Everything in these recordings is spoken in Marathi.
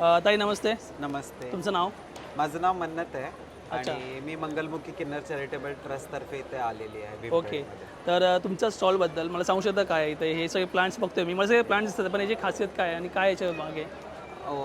अ, ताई नमस्ते. नमस्ते. तुमचं नाव? माझं नाव मन्नत आहे. आणि मी मंगलमुखी किन्नर चॅरिटेबल ट्रस्ट तर्फे इथे आलेली आहे ओके. तर अ, तुमच्या स्टॉलबद्दल मला सांगू शकता काय आहे इथे हे सगळे प्लांट्स बघतोय मी. मला सगळे प्लांट्स दिसतात पण याची खासियत काय आहे आणि काय याच्या मागे?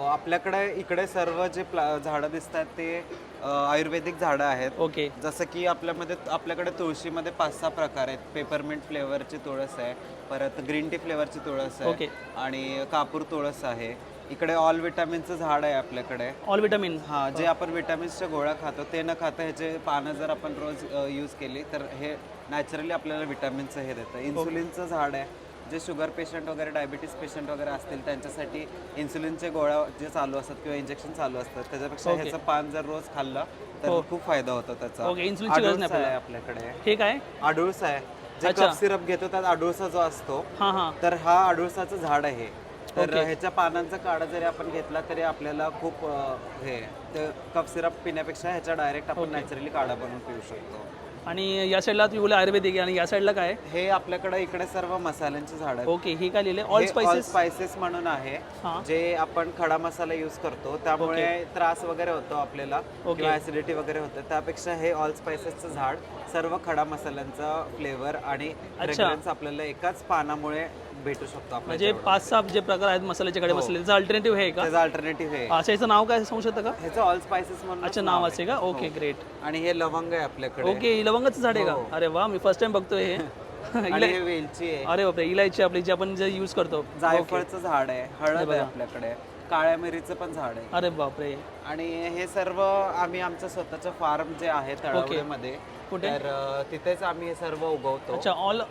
आपल्याकडे इकडे सर्व जे प्ला झाडं दिसतात ते अ, आयुर्वेदिक झाडं आहेत. ओके. जसं की आपल्यामध्ये आपल्याकडे तुळशीमध्ये पाच सहा प्रकार आहेत. पेपरमिंट फ्लेवरची तुळस आहे परत ग्रीन टी फ्लेवरची तुळस ओके. आहे आणि कापूर तुळस आहे. इकडे ऑल विटॅमिनचं झाड आहे आपल्याकडे. ऑल विटामिन हा जे आपण विटॅमिन्सच्या गोळ्या खातो ते न खाता ह्याचे पानं जर आपण रोज यूज केली तर हे नॅचरली आपल्याला विटॅमिनचं हे देतं. इन्सुलिनचं झाड आहे. जे शुगर पेशंट वगैरे डायबिटीस पेशंट वगैरे असतील त्यांच्यासाठी इन्सुलिनचे गोळ्या जे चालू असतात किंवा इंजेक्शन चालू असतात त्याच्यापेक्षा ह्याचं पान जर रोज खाल्लं तर खूप फायदा होतो त्याचा. आडूळसा आहे आपल्याकडे. हे काय? आडूळसा आहे. जे कफ सिरप घेतो त्यात आडूळसा जो असतो हां हां. तर हा आडूळसाचं झाड आहे. तर ह्याच्या पानांचा काढा जरी आपण घेतला तरी आपल्याला खूप अ, हे ते कफ सिरप पिण्यापेक्षा ह्याच्या डायरेक्ट आपण नॅचरली काढा बनवून पिऊ शकतो. आणि या साईडला तुम्ही बोला आयुर्वेदिक आहे आणि या साईडला काय? आहे? हे आपल्याकडे इकडे सर्व मसाल्यांची झाड आहेत. ओके हे काय लिहिले? ऑल ऑल स्पायसेस स्पायसेस म्हणून आहे. हां. जे आपण खडा मसाला यूज करतो त्यामुळे त्रास वगैरे होतो आपल्याला किंवा ऍसिडिटी वगैरे होतं. त्यापेक्षा हे ऑल स्पायसेसचं झाड सर्व खडा मसाल्यांचा फ्लेवर आणि फ्रेग्रन्स आपल्याला एकाच पानामुळे भेटू शकतो आपल्याला म्हणजे पाच सहा जे प्रकार आहेत मसाल्याच्या कडे बसलेले त्याचा अल्टरनेटिव्ह आहे का? त्याचा अल्टरनेटिव्ह आहे अच्छा याचं नाव काय सांगू शकता का? ह्याचं ऑल स्पायसेस म्हणून अच्छा नाव असे का? ओके ग्रेट आणि हे लवंग आहे आपल्याकडे. ओके लवंगाचं झाड आहे का? अरे वा मी फर्स्ट टाइम बघतोय हे. आणि हे वेलची आहे. अरे बापरे इलायची आपली जी आपण जे यूज करतो. जायफळचं झाड आहे हळद आहे आपल्याकडे. काळ्या मिरीचं पण झाड आहे. अरे बापरे. आणि हे सर्व आम्ही आमचं स्वतःचं फार्म जे आहे तळवडेमध्ये तर तिथेच आम्ही हे सर्व उगवतो. अच्छा ऑल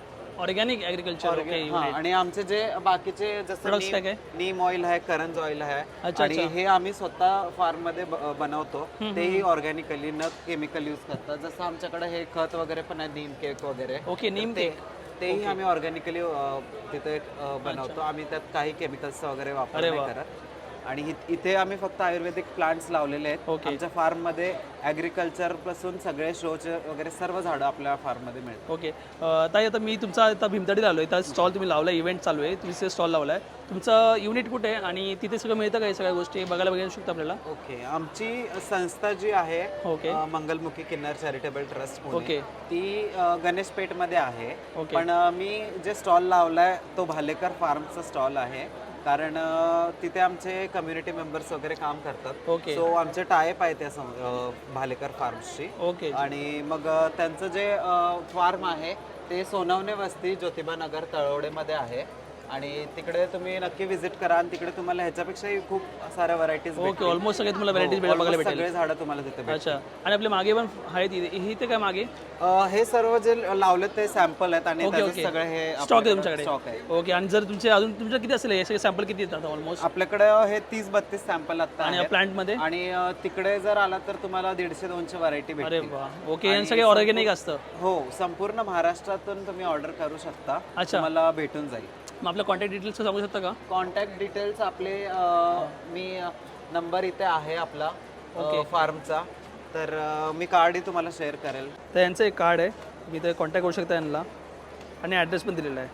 ऑर्गॅनिक हा, आणि आमचे जे बाकीचे जसं Products काय नीम- काय? नीम ऑइल आहे करंज ऑइल आहे. अच्छा, आणि हे आम्ही स्वतः फार्ममध्ये ब- बनवतो. तेही ऑर्गॅनिकली न केमिकल यूज करतात. जसं आमच्याकडे हे खत वगैरे पण आहे नीम केक वगैरे. ओके नीम ते तेही आम्ही ऑर्गॅनिकली तिथे अ, बनवतो. आम्ही त्यात काही केमिकल्स वगैरे वापर नाही करत. आणि इथे आम्ही फक्त आयुर्वेदिक प्लांट्स लावलेले आहेत. आमच्या फार्ममध्ये ऍग्रिकल्चरपासून सगळे शोचे वगैरे सर्व झाडं आपल्या फार्ममध्ये मिळतात. ओके अं, ताई आता मी तुमचा आता भीमतडीला आलो आहे स्टॉल तुम्ही लावला इव्हेंट चालू आहे. तुम्ही स्टॉल लावला आहे तुमचं युनिट कुठे आहे आणि तिथे सगळं मिळतं का हे सगळ्या गोष्टी? बघायला बघायला शकतो आपल्याला? ओके आमची संस्था जी आहे ओके अ, मंगलमुखी किन्नर चॅरिटेबल ट्रस्ट पुणे, ओके. ती अ, गणेश पेठमध्ये आहे. ओके. पण अ, मी जे स्टॉल लावलाय तो भालेकर फार्मचा स्टॉल आहे. कारण तिथे आमचे कम्युनिटी मेंबर्स वगैरे काम करतात. ओके. सो आमचे टायप आहे त्या सं- अ, भालेकर फार्म्सची ओके आणि मग अ, त्यांचं जे फार्म आहे ते सोनवणे वस्ती ज्योतिबा नगर तळवडेमध्ये आहे. आणि तिकडे तुम्ही नक्की व्हिजिट करा आणि तिकडे तुम्हाला ह्याच्यापेक्षाही खूप साऱ्या व्हरायटीज ओके ऑलमोस्ट सगळे तुम्हाला व्हरायटीज बघायला भेटेल. सगळे झाडं तुम्हाला तिथे भेटतील. अच्छा. आणि आपल्या मागे पण आहेत इथे. ही ते काय मागे? अ, हे सर्व जे लावले ते सॅम्पल आहेत आणि त्याचे. सगळे हे स्टॉक आहे तुमच्याकडे? स्टॉक आहे. ओके आणि जर तुमचे अजून तुमच्या किती असेल हे? सगळे सॅम्पल किती येतात ऑलमोस्ट आपल्याकडे हे तीस बत्तीस सॅम्पल आता आणि आहेत. प्लांटमध्ये आणि अ, तिकडे जर आला तर तुम्हाला दीडशे दोनशे व्हरायटी अरे वा. ओके आणि सगळे ऑर्गॅनिक असतं. हो संपूर्ण महाराष्ट्रातून तुम्ही ऑर्डर करू शकता. अच्छा. तुम्हाला भेटून जाईल. मग आपल्या कॉन्टॅक्ट डिटेल्स सांगू शकता का? कॉन्टॅक्ट डिटेल्स आपले अ, मी नंबर इथे आहे आपला फार्मचा तर अ, मी कार्डही तुम्हाला शेअर करेल. तर यांचं एक कार्ड आहे. मी ते कॉन्टॅक्ट करू शकता यांना. आणि ॲड्रेस पण दिलेला आहे.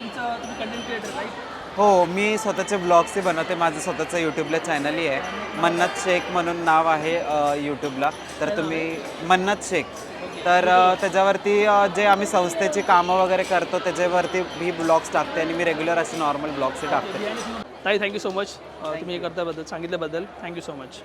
तुमचं तुम्ही कंटेंट क्रिएटर राईट हो मी स्वतःचे ब्लॉग्सही बनवते. माझं स्वतःचं यूट्यूबला चॅनलही आहे. मन्नत शेख म्हणून नाव आहे अ, यूट्यूबला तर तुम्ही मन्नत शेख. तर त्याच्यावरती जे आम्ही संस्थेची कामं वगैरे करतो त्याच्यावरती मी ब्लॉग्स टाकते आणि मी रेग्युलर असे नॉर्मल ब्लॉग्सही टाकते. ताई थँक्यू सो मच तुम्ही हे करताबद्दल सांगितल्याबद्दल थँक्यू सो मच